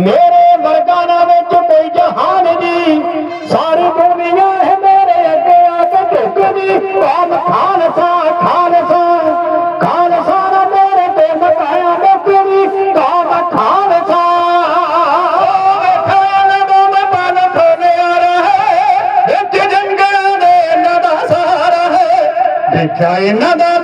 ਮੇਰੇ ਵਰਗਾ ਨਾ ਵਿੱਚ ਕੋਈ ਜਹਾਨ ਦੀ ਸਾਰੀ ਦੁਨੀਆ ਹੈ ਮੇਰੇ ਅੱਗੇ ਆ ਕੇ ਝੁਕਦੀ। ਭਾਵ ਖਾਲਸਾ ਖਾਲਸਾ ਖਾਲਸਾ ਨਾ ਤੇਰੇ ਤੇ ਮਕਾਇਆ ਨੌਕਰੀ ਕਾਮ ਖਾਲਸਾ। ਦੇਖਿਆ ਇਹਨਾਂ ਦਾ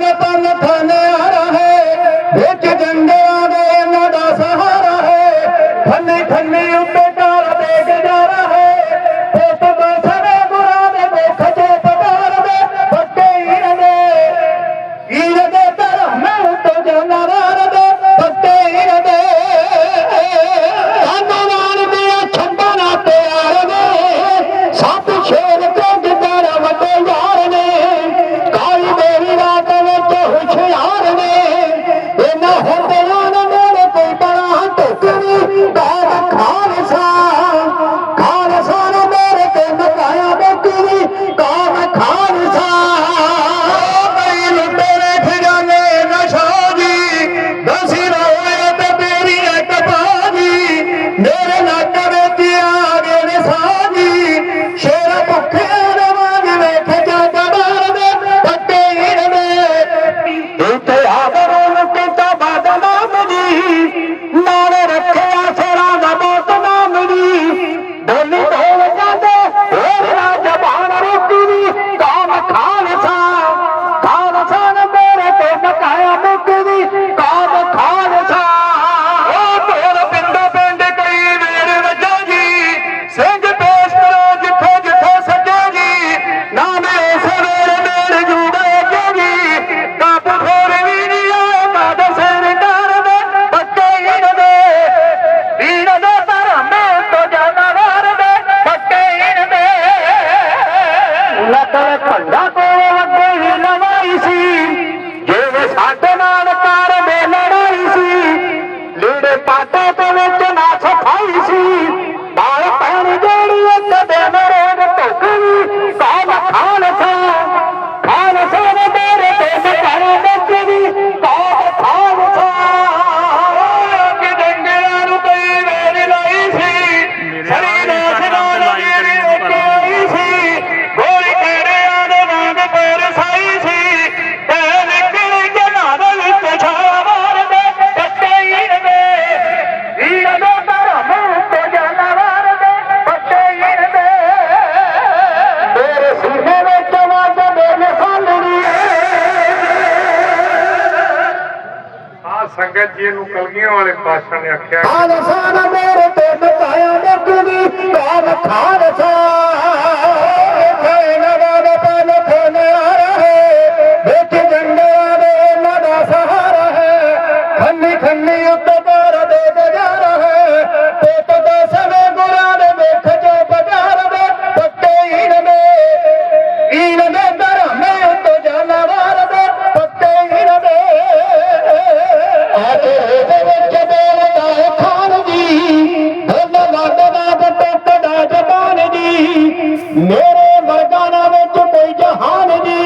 कदम रोग तो कभी काम खान ਸੰਗਤ ਜੀ ਨੂੰ ਕਲਗੀਆਂ ਵਾਲੇ ਪਾਸ਼ਾ ਨੇ ਆਖਿਆ। ਆਹ ਰਸਾਨ ਮੇਰੇ ਤੇ ਨਤਾਇਆ ਨੇ ਕੁੜੀ ਘਰ ਖਾਲਸਾ।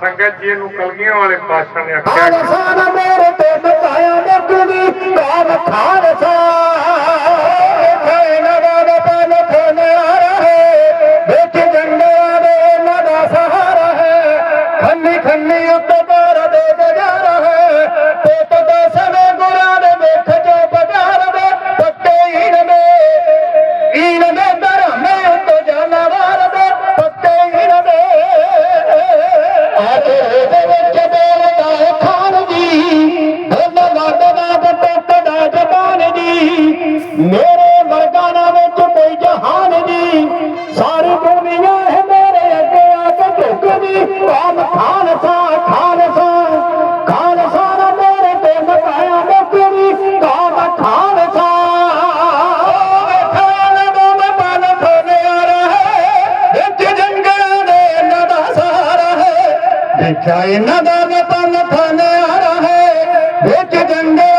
ਸੰਗਤ ਜੀ ਨੂੰ ਕਲਗੀਆਂ ਵਾਲੇ ਪਾਸ਼ਾ ਨੇ ਆਖਿਆ ਰਸਾਨ ਮੇਰੇ ਤੇ ਨਤਾਇਆ ਮੁਕਦੀ ਕਾ ਵਖਾ ਰਸਾ ਇਥੇ ਨਗਾ ਦੇ ਪੈਨ ਥਨੇ ਆ ਰਹੇ, ਵਿੱਚ ਜੰਡਿਆਂ ਦੇ ਉਹਨਾਂ ਦਾ ਸਹਾਰਾ ਹੈ। ਖੰਨੀ ਖੰਨੀ ਉੱਤੇ خالصا خالصا نه ٿيار هتي جنگل هت جنگل